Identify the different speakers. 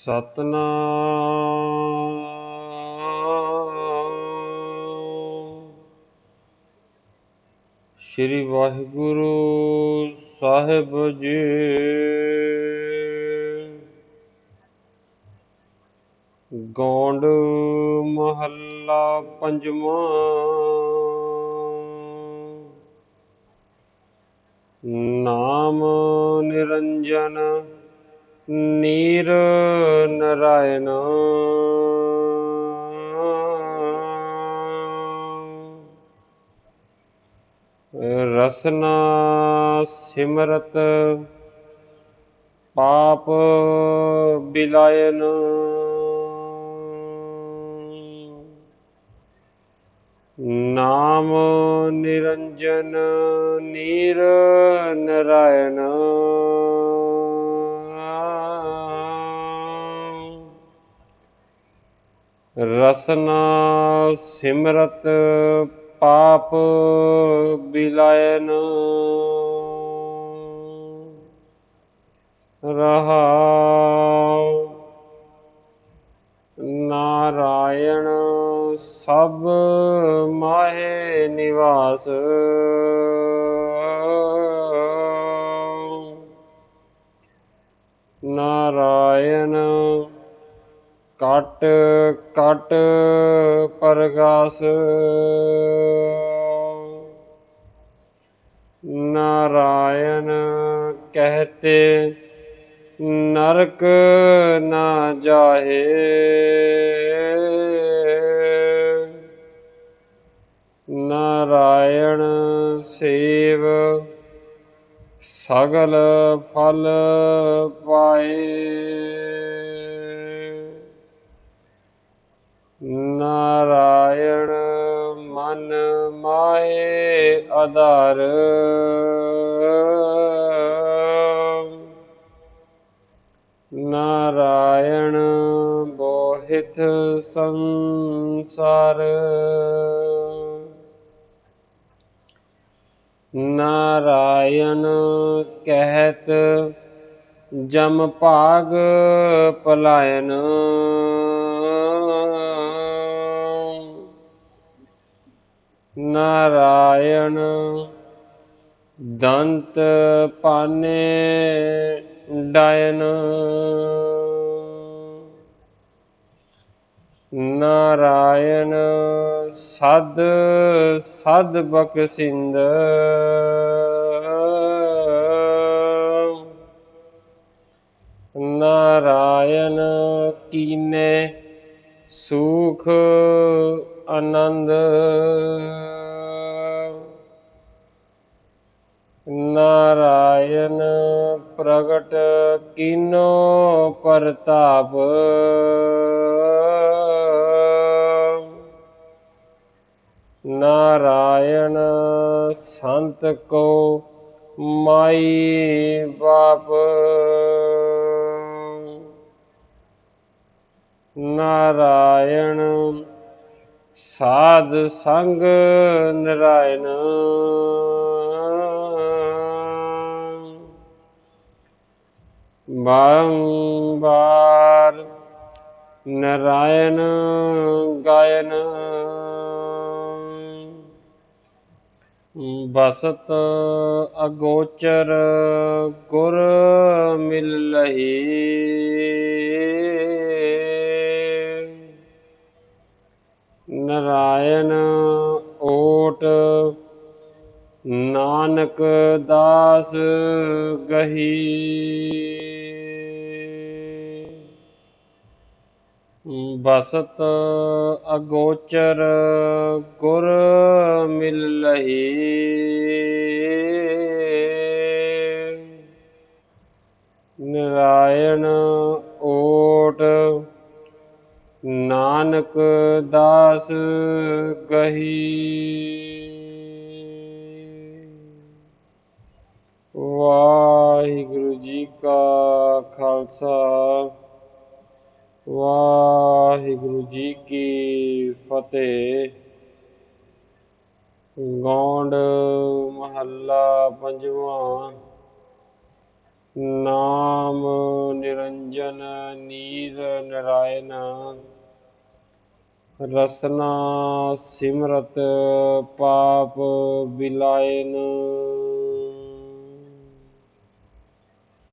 Speaker 1: ਸਤਨਾਮ। ਸ੍ਰੀ ਵਾਹਿਗੁਰੂ ਸਾਹਿਬ ਜੀ। ਗੌਂਡ ਮਹੱਲਾ ਪੰਜਵਾਂ। ਨਾਮ ਨਿਰੰਜਨ ਨੀਰ ਨਰਾਇਣ। ਰਸਨਾ ਸਿਮਰਤ ਪਾਪ ਬਿਲਾਇਨ। ਨਾਮ ਨਿਰੰਜਨ ਨੀਰ ਨਰਾਇਣ। ਰਸਨਾ ਸਿਮਰਤ ਪਾਪ ਬਿਲਾਇਨ। ਰਹਾਉ ਨਾਰਾਇਣ ਸਭ ਮਾਹੇ ਨਿਵਾਸ। ਨਾਰਾਇਣ ਕਟ ਕਟ ਪਰਗਾਸ। ਨਾਰਾਇਣ ਕਹਤੇ ਨਰਕ ਨਾ ਜਾਹੇ। ਨਾਰਾਇਣ ਸੇਵ ਸਗਲ ਫਲ ਪਾਏ। ਨਾਰਾਇਣ ਮਨ ਮਾਏ ਆਧਾਰ। ਨਾਰਾਇਣ ਬੋਹਿਤ ਸੰਸਾਰ। ਨਾਰਾਇਣ ਕਹਿਤ ਜਮ ਭਾਗ ਪਲਾਇਨ। ਨਾਰਾਇਣ ਦੰਤ ਪਾਨੇ ਡਾਇਨ। ਨਾਰਾਇਣ ਸਦ ਸਦ ਬਖਸ਼ਿੰਦ। ਨਾਰਾਇਣ ਕੀਨੇ ਸੁਖ ਆਨੰਦ। ਪ੍ਰਗਟ ਕੀਨੋ ਪ੍ਰਤਾਪ। ਨਾਰਾਇਣ ਸੰਤ ਕੋ ਮਾਈ ਬਾਪ। ਨਾਰਾਇਣ ਸਾਧ ਸੰਗ ਨਰਾਇਣ। ਬਾਰ ਨਰਾਇਣ ਗਾਇਨ। ਬਸਤ ਅਗੋਚਰ ਗੁਰ ਮਿਲ ਲਹੀ। ਨਰਾਇਣ ਓਟ ਨਾਨਕ ਦਾਸ ਗਹੀ। ਬਸਤ ਅਗੋਚਰ ਗੁਰ ਮਿਲ ਲਹੀ। ਨਰਾਇਣ ਓਟ ਨਾਨਕ ਦਾਸ ਗਹੀ। ਵਾਹਿਗੁਰੂ ਜੀ ਕਾ ਖਾਲਸਾ, ਵਾਹਿਗੁਰੂ ਜੀ ਕੀ ਫਤਿਹ। ਗੌਂਡ ਮਹੱਲਾ ਪੰਜਵਾਂ, ਨਾਮ ਨਿਰੰਜਨ, ਨੀਰ ਨਰਾਇਣ, ਰਸਨਾ ਸਿਮਰਤ, ਪਾਪ ਬਿਲਾਇਨ।